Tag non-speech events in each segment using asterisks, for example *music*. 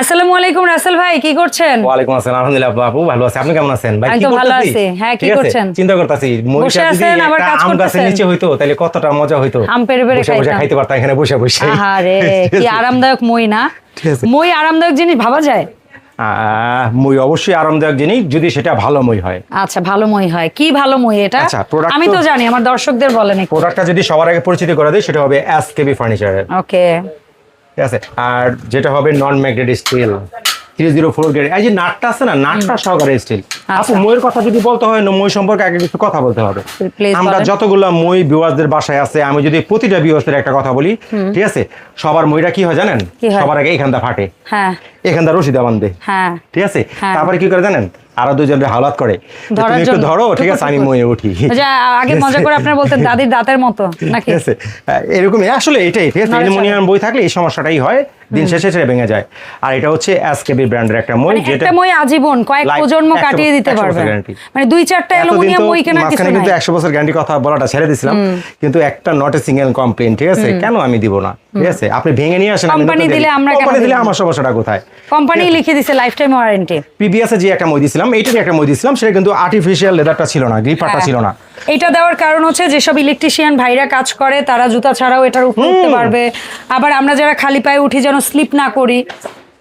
আসসালামু আলাইকুম রাসেল ভাই কি করছেন? ওয়ালাইকুম আসসালাম আলহামদুলিল্লাহ ভালো আছি। আপনি কেমন আছেন? ভাই কি ভালো আছি। হ্যাঁ, কি করছেন? চিন্তা করতেছি। যদি আছেন, আবার কাজ করতেছেন। নিচে হইতো তাহলে কতটা মজা হইতো? আম পেড়ে পেড়ে বসে বসে খাইতে পারতাম এখানে বসে বসে। ঠিক কি *laughs* আরামদায়ক মই না? মই আরামদায়ক জিনিস ভাবা যায়? মই অবশ্যই আরামদায়ক জিনিস যদি সেটা ভালো মই হয়। আচ্ছা ভালো মই হয়। কি ভালো মই এটা? আচ্ছা, আমি তো জানি আমার দর্শকদের বলেন প্রোডাক্টটা যদি সবার আগে পরিচিত করে দেয় সেটা হবে এস কেবি ফার্নিচারের ওকে ঠিক আছে? আর যেটা হবে non magnet steel three zero four grade এই যে নাটটা আছে না নাটটা সহকারে স্টিল আপু আচ্ছা। মইয়ের কথা যদি বলতে হয় না মই সম্পর্কে আগে কিছু কথা বলতে হবে। আমরা। যতগুলো মই বিওয়াজদের বাসায় আছে আমি যদি প্রতিটা বিওয়াজদের একটা কথা বলি ঠিক আছে? সবার মইটা কি হয় জানেন? সবার আগে এখানটা ফাটে। হ্যাঁ। এখানটা রশিদা বান্ধে হ্যাঁ। ঠিক আছে? হ্যাঁ। তারপরে কি করে জানেন? আরও দুজনের হাওলাত করে। তুমি একটু ধরো ঠিক আছে? আমি ময়ে উঠি। আগে মজা করে আপনারা বলতেন দাদির দাঁতের মতো নাকি? এরকম আছে এরকমই আসলে এটাই ঠিক আছে। বই থাকলে এই সমস্যাটাই হয়। দিন শেষে সেটা ভেঙে যায়। আর এটা হচ্ছে এসকেবি ব্র্যান্ডের একটা মই মানে যেটা একটা মই আজীবন কয়েক প্রজন্ম কাটিয়ে দিতে পারবে। মানে দুই চারটা অ্যালুমিনিয়াম মই কেনার কিছু মাঝখানে কিন্তু নাই। একশো বছর গ্যারান্টি কথা বলাটা ছেড়ে দিছিলাম। কিন্তু একটা নট এ সিঙ্গেল কমপ্লেন ঠিক আছে? কেন আমি দিব না? ঠিক আছে? আপনি ভেঙে নিয়ে আসেন নতুন দিলে আমরা কেন দিলে আমার সমস্যাটা কোথায়? কোম্পানি লিখে দিছে লাইফ টাইম ওয়ারেন্টি প্রিভিয়াস যে একটা মই দিছিলাম এইটারই একটা মই দিছিলাম সেটা কিন্তু আর্টিফিশিয়াল লেদারটা ছিল না গ্রিপারটা হ্যাঁ। ছিল না। এটা দেওয়ার কারণ হচ্ছে যেসব ইলেকট্রিশিয়ান ভাইরা কাজ করে তারা জুতা ছাড়াও এটার উপর উঠতে পারবে। আবার আমরা যারা খালি পায়ে উঠি যেন স্লিপ না করি।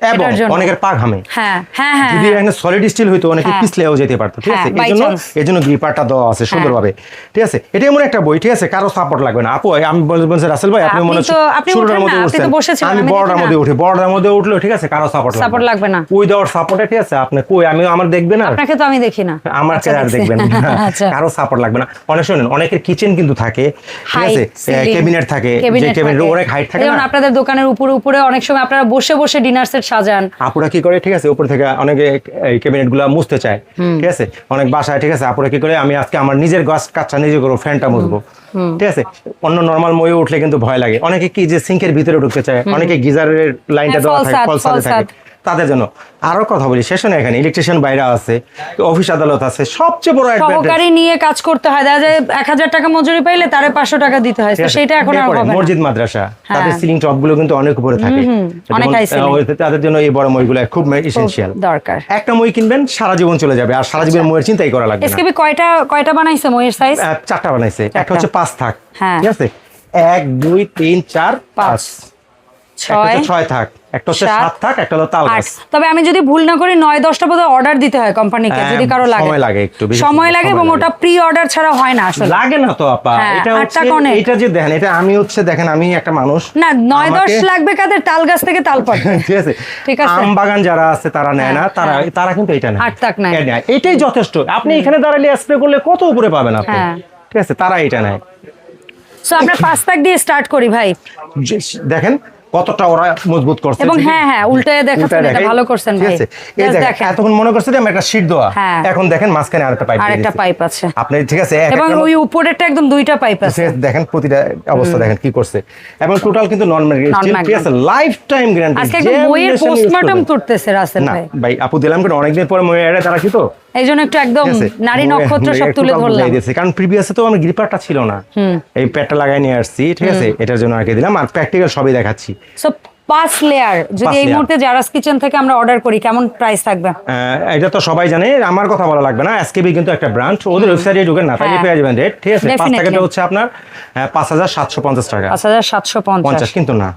এবং অনেকের পা ঘামে। হ্যাঁ হ্যাঁ হ্যাঁ যদি। এখানে সলিড স্টিল হইতো অনেকে। পিছলেও যেতে পারতো ঠিক আছে? এই জন্য এই জন্য গ্রিপারটা দেওয়া আছে সুন্দরভাবে ঠিক আছে? এটা এমন একটা বই ঠিক আছে? কারও সাপোর্ট লাগবে না। আপু আমি বলছি রাসেল ভাই আপনি মনে হচ্ছে শুরুটার মধ্যে উঠছেন। আমি বড়টার মধ্যে উঠি বড়টার মধ্যে উঠল ঠিক আছে কারও সাপোর্ট লাগবে না। সাপোর্টে ঠিক আছে? আপনি কই আমি আমার দেখবে না? আপনাকে তো আমি দেখি না। আমার আচ্ছা, কে দেখবেন না। *laughs* আচ্ছা। কারও সাপোর্ট লাগবে না। অনেক শুনেন অনেকের কিচেন কিন্তু থাকে ঠিক আছে? ক্যাবিনেট থাকে যে ক্যাবিনেট অনেক হাইট থাকে না? আপনাদের দোকানের উপরে উপরে অনেক সময় আপনারা বসে বসে ডিনার সেট সাজান। আপুরা কি করে ঠিক আছে উপর থেকে অনেকে এই ক্যাবিনেটগুলা মুছতে চায় ঠিক আছে? অনেক বাসায় ঠিক আছে আপুরা কি করে আমি আজকে আমার নিজের গাছ কাচ্চা নিজে করব ফ্যানটা মুছবো ঠিক আছে? অন্য নর্মাল ময়ে উঠলে কিন্তু ভয় লাগে। অনেকে কি যে সিঙ্কের ভিতরে ঢুকতে চায় অনেকে গিজারের লাইনটা হ্যাঁ, দেওয়া থাকে ফলসাতে থাকে। তাদের জন্য। আরও কথা বলি শেষ না এখানে ইলেকট্রিশিয়ান বাইরে আছে অফিস আদালত আছে সবচেয়ে বড় সহকারী নিয়ে কাজ করতে হয় দেখা যায় এক হাজার টাকা মজুরি পাইলে তারে পাঁচশো টাকা দিতে হয় তো সেটা এখন আর হবে মসজিদ মাদ্রাসা তাদের হ্যাঁ। সিলিং টপগুলো কিন্তু অনেক উপরে থাকে। অনেক তাদের জন্য এই বড় মইগুলো খুব এসেনশিয়াল দরকার। একটা মই কিনবেন সারা জীবন চলে যাবে আর সারা জীবন মইয়ের চিন্তাই করা লাগবে এসকেবি কয়টা কয়টা বানাইছে ময়ের সাইজ চারটা বানাইছে। একটা হচ্ছে পাঁচ থাক। হ্যাঁ। ঠিক আছে? এক দুই তিন চার পাঁচ, ছয় ছয় থাক একটা হচ্ছে সাত, সাত থাক একটা হলো তাল গাছ তবে আমি যদি ভুল না করি নয় দশটা বোধহয় অর্ডার দিতে হয় কোম্পানিকে হ্যাঁ, যদি কারও লাগে। সময় লাগে একটু, সময় লাগে এবং ওটা প্রি অর্ডার ছাড়া হয় না আসলে। লাগে না তো আপা। হ্যাঁ, এটা হচ্ছে এটা যে দেখেন এটা আমি হচ্ছে দেখেন আমি একটা মানুষ। না নয় দশ লাগবে কাদের? তাল গাছ থেকে তাল পড়বে *laughs* ঠিক আছে। ঠিক আছে। আম বাগান যারা আছে তারা নেয় না। হ্যাঁ, তারা। তারা কিন্তু এটা নেয়। আট নেয়। এটাই যথেষ্ট। আপনি এখানে দাঁড়ালে স্প্রে করলে কত উপরে পাবেন আপনি। ঠিক আছে তারা এটা নেয়। সো আমরা পাঁচ তাক দিয়ে স্টার্ট করি ভাই। দেখেন কতটা ওরা মজবুত করছে এবং হ্যাঁ হ্যাঁ উল্টে দেখাচ্ছেন এটা ভালো করছেন ভাই। এই দেখেন, এতক্ষণ মনে একটা শীট দেওয়া? হ্যাঁ। এখন দেখেন মাঝখানে আরেকটা পাইপ আরেকটা পাইপ আছে। আপনি ঠিক আছে এবং ওই উপরেরটা একদম দুইটা পাইপ আছে। দেখেন প্রতিটা অবস্থা দেখেন কি করছে। এবং টোটাল কিন্তু নন ম্যাগনেট স্টিল ঠিক আছে লাইফ টাইম গ্যারান্টি আজকে একদম বইয়ের পোস্টমর্টম করতেছে রাসেল ভাই। ভাই আপু দিলাম কেন অনেকদিন পরে এড়ে তারা কি তো এই জন্য একটু একদম নারী নক্ষত্র সব তুলে ধরলাম। কারণ প্রিভিয়াসে তো আমার গ্রিপারটা ছিল না। এই প্যাডটা লাগাই নিয়ে আসছি ঠিক আছে? এটার জন্য আগে দিলাম। আর প্র্যাকটিক্যাল সবই দেখাচ্ছি। সো পাঁচ লেয়ার যদি এই মুহূর্তে জারাস কিচেন থেকে আমরা অর্ডার করি কেমন প্রাইস থাকবে? এটা তো সবাই জানে আমার কথা বলা লাগবে না। এসকেবি কিন্তু একটা ব্রান্ড ওদের ওয়েবসাইটে ঢুকেন না তাহলে হ্যাঁ। পেয়ে যাবেন রেট ঠিক আছে? পাঁচ টাকাটা হচ্ছে আপনার পাঁচ হাজার সাতশো পঞ্চাশ টাকা। পাঁচ হাজার সাতশো পঞ্চাশ। কিন্তু না।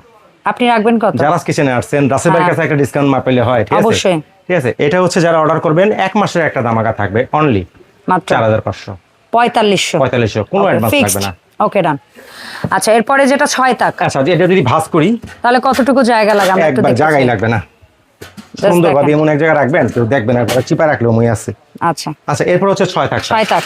আপনি রাখবেন কত? যারা কিচেনে আসছেন। রাসেল ভাইয়ের হ্যাঁ। কাছে একটা ডিসকাউন্ট মাপাইলে হয় ঠিক আছে? অবশ্যই। ঠিক আছে? এটা হচ্ছে যারা অর্ডার করবেন এক মাসের একটা দামাকা থাকবে অনলি মাত্র চার হাজার পাঁচশো। পঁয়তাল্লিশশো। পঁয়তাল্লিশশো কোনো অ্যাডভান্স লাগবে না। ওকে ডান আচ্ছা এরপরে যেটা ছয় তাক। আচ্ছা এটা যদি ভাস করি তাহলে কতটুকু জায়গা লাগে? আমরা একটু একবার জায়গাই লাগবে না। সুন্দরভাবে এমন এক জায়গায় রাখবেন কেউ দেখবেন একবার চিপা রাখলেও মই আছে। আচ্ছা। আচ্ছা এরপর হচ্ছে ছয় তাক ছয় তাক।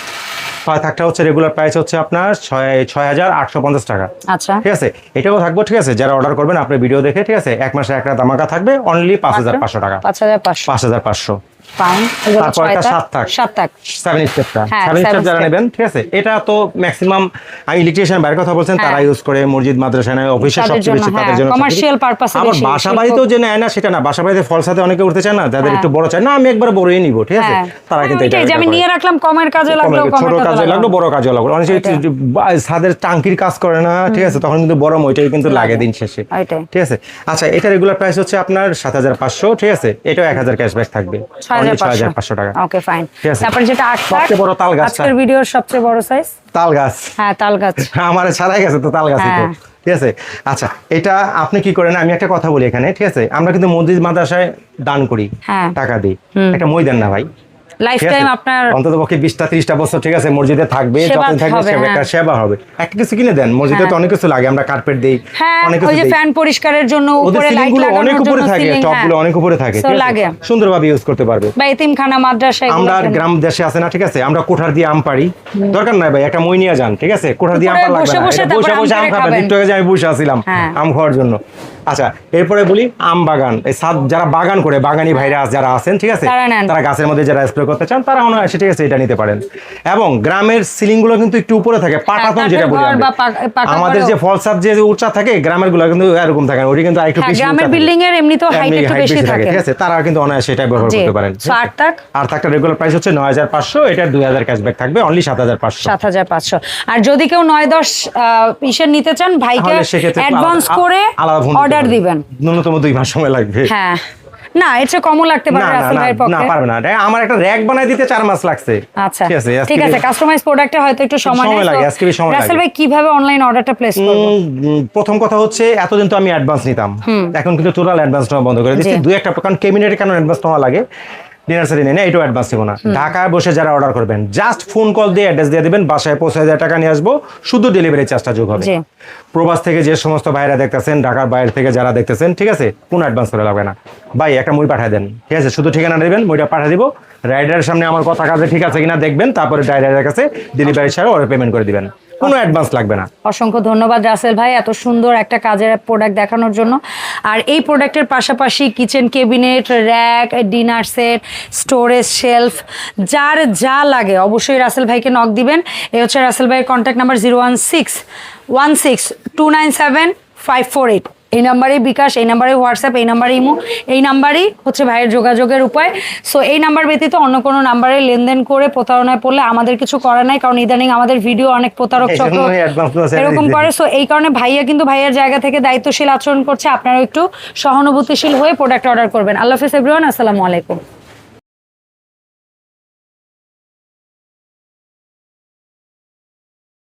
থাকটা হচ্ছে রেগুলার প্রাইস হচ্ছে আপনার ছয় ছয় হাজার আটশো পঞ্চাশ টাকা। আচ্ছা। ঠিক আছে? এটাও থাকব ঠিক আছে? যারা অর্ডার করবেন আপনার ভিডিও দেখে ঠিক আছে? এক মাসে একটা দামাকা থাকবে অনলি পাঁচ হাজার পাঁচশো টাকা। পাঁচ হাজার পাঁচশো। পাঁচ হাজার পাঁচশো। তারপর একটা সাত তাক। সাত তাক সেভেন স্টেপটা সেভেন স্টেপ যারা নেবেন ঠিক আছে? এটা তো ম্যাক্সিমাম আমি ইলেকট্রিশিয়ান বাইরের কথা বলছেন তারা। ইউজ করে মসজিদ মাদ্রাসা নেয় অফিসে সবচেয়ে বেশি তাদের জন্য commercial purpose এ বাসা বাড়িতেও যে নেয় না সেটা না। বাসা বাড়িতে ফল অনেকে উঠতে চায় না যাদের। একটু বড় চায় না আমি একবার বড়ই নিব ঠিক আছে? তারা কিন্তু এটা আমি নিয়ে রাখলাম কমের কাজে লাগল ছোট কাজে লাগল বড় কাজে লাগল। অনেক ছাদের টাঙ্কির কাজ করে না ঠিক আছে? তখন কিন্তু বড় ওইটাই কিন্তু লাগে। দিন শেষে। ঠিক আছে? আচ্ছা এটা রেগুলার প্রাইস হচ্ছে আপনার সাত হাজার পাঁচশো ঠিক আছে? এটাও এক হাজার ক্যাশব্যাক থাকবে। ছয় হাজার ছয় হাজার পাঁচশো। টাকা। ওকে ফাইন ঠিক যেটা আট সবচেয়ে বড় তাল। আজকের ভিডিওর সবচেয়ে বড় সাইজ তাল গাছ। হ্যাঁ তাল গাছ। *laughs* আমার ছাড়াই গেছে তো তাল গাছই তো। হ্যাঁ। ঠিক আছে। আচ্ছা এটা আপনি কি করেন? আমি একটা কথা বলি এখানে ঠিক আছে? আমরা কিন্তু মসজিদ মাদ্রাসায় দান করি হ্যাঁ। টাকা দিই। একটা ময়দান দেন না ভাই। লাইফ টাইম আপনার অন্তত পক্ষে বছর ঠিক আছে মসজিদে থাকবে থাকবে সেবা হ্যাঁ। একটা সেবা হবে। একটা কিছু কিনে দেন মসজিদে তো অনেক কিছু লাগে আমরা কার্পেট দিই হ্যাঁ অনেক ওই যে ফ্যান পরিষ্কারের জন্য উপরে লাইট লাগানোর অনেক উপরে থাকে হ্যাঁ। অনেক উপরে থাকে লাগে। সুন্দরভাবে ইউজ করতে পারবে। বা এতিমখানা মাদ্রাসা আমরা? গ্রাম দেশে আছে না ঠিক আছে? আমরা কোঠার দিয়ে আম পারি দরকার নাই ভাই একটা মই নিয়ে যান ঠিক আছে? কোঠার দিয়ে আম পার লাগবে বসে না। বসে বসে আম খাবেন খাবেন। একটু আগে আমি বসে আছিলাম হ্যাঁ। আম খাওয়ার জন্য। আচ্ছা এরপরে বলি আম বাগান। এই সাত যারা বাগান করে বাগানি ভাইরা যারা আছেন ঠিক আছে? তারা গাছের মধ্যে যারা স্প্রে করতে চান তারা অনায়াসে ঠিক আছে এটা নিতে পারেন। এবং গ্রামের সিলিংগুলো কিন্তু একটু উপরে থাকে পাটাতন যেটা বলি আমাদের। যে ফলসাপ যে উঁচা থাকে গ্রামেরগুলো কিন্তু এরকম থাকে ওটি কিন্তু আরেকটু হ্যাঁ, বেশি গ্রামের বিল্ডিং এর এমনিতেও হাইট একটু বেশি থাকে। ঠিক আছে? তারা কিন্তু অনায়াসে এটা ব্যবহার করতে পারেন। আট তাক? আর থাকটা রেগুলার প্রাইস হচ্ছে নয় হাজার পাঁচশো এটা দুই হাজার ক্যাশব্যাক থাকবে অনলি সাত হাজার পাঁচশো। সাত হাজার পাঁচশো। আর যদি কেউ নয় দশ ইসের নিতে চান ভাইকে অ্যাডভান্স করে আলাদা অর্ডার দিবেন। ন্যূনতম দুই মাস সময় লাগবে। হ্যাঁ। না এটা কমও লাগতে পারে রাসেল ভাইয়ের পক্ষে না পারবে না। আমার একটা র্যাক বানাই দিতে চার মাস লাগছে। আচ্ছা ঠিক আছে ঠিক আছে কাস্টমাইজ প্রোডাক্টে হয়তো একটু সময় সময় লাগে, আজকে সময় রাসেল ভাই কীভাবে অনলাইন অর্ডারটা প্লেস করব? প্রথম কথা হচ্ছে এতদিন তো আমি অ্যাডভান্স নিতাম। এখন কিন্তু টোটাল অ্যাডভান্স নেওয়া বন্ধ করে দিচ্ছি। জি। দুই একটা কারণ কেবিনেটে কেন অ্যাডভান্স নেওয়া লাগে? ডিনার সেটে নেই না এটাও অ্যাডভান্স দিব না ঢাকায় বসে যারা অর্ডার করবেন জাস্ট ফোন কল দিয়ে অ্যাড্রেস দিয়ে দিবেন বাসায় পৌঁছে হাজার টাকা নিয়ে আসব শুধু ডেলিভারি চার্জটা যোগ হবে। প্রবাস থেকে যে সমস্ত ভাইরা দেখতেছেন ঢাকার বাইরে থেকে যারা দেখতেছেন ঠিক আছে? কোনো অ্যাডভান্স করে লাগবে না। ভাই একটা মই পাঠিয়ে দেন ঠিক আছে? শুধু ঠিকানা দেবেন মইটা পাঠিয়ে দিব। রাইডারের সামনে আমার কথা কাজে ঠিক আছে কিনা দেখবেন তারপরে রাইডারের কাছে ডেলিভারি ছাড়া ওরা পেমেন্ট করে দিবেন। কোনো অ্যাডভান্স লাগবে না। অসংখ্য ধন্যবাদ রাসেল ভাই এত সুন্দর একটা কাজের প্রোডাক্ট দেখানোর জন্য। আর এই প্রোডাক্টের পাশাপাশি kitchen cabinet rack dinner set storage shelf যার যা লাগে অবশ্যই রাসেল ভাইকে নক দিবেন। এ হচ্ছে রাসেল ভাইয়ের contact number zero one six one six two nine seven five four eight এই নাম্বারেই বিকাশ এই নাম্বারে হোয়াটসঅ্যাপ এই নাম্বারে ইমো এই নাম্বারই হচ্ছে ভাইয়ের যোগাযোগের উপায়। সো এই নাম্বার ব্যতীত অন্য কোনো নাম্বারে লেনদেন করে প্রতারণায় পড়লে আমাদের কিছু করা নাই কারণ ইদানিং আমাদের ভিডিও অনেক প্রতারক চক্র এরকম করে। সো এই কারণে ভাইয়া কিন্তু ভাইয়ের জায়গা থেকে দায়িত্বশীল আচরণ করছে। আপনারা একটু সহানুভূতিশীল হয়ে প্রোডাক্ট অর্ডার করবেন। আল্লাহ হাফিজ এভরিওয়ান আসসালামু আলাইকুম।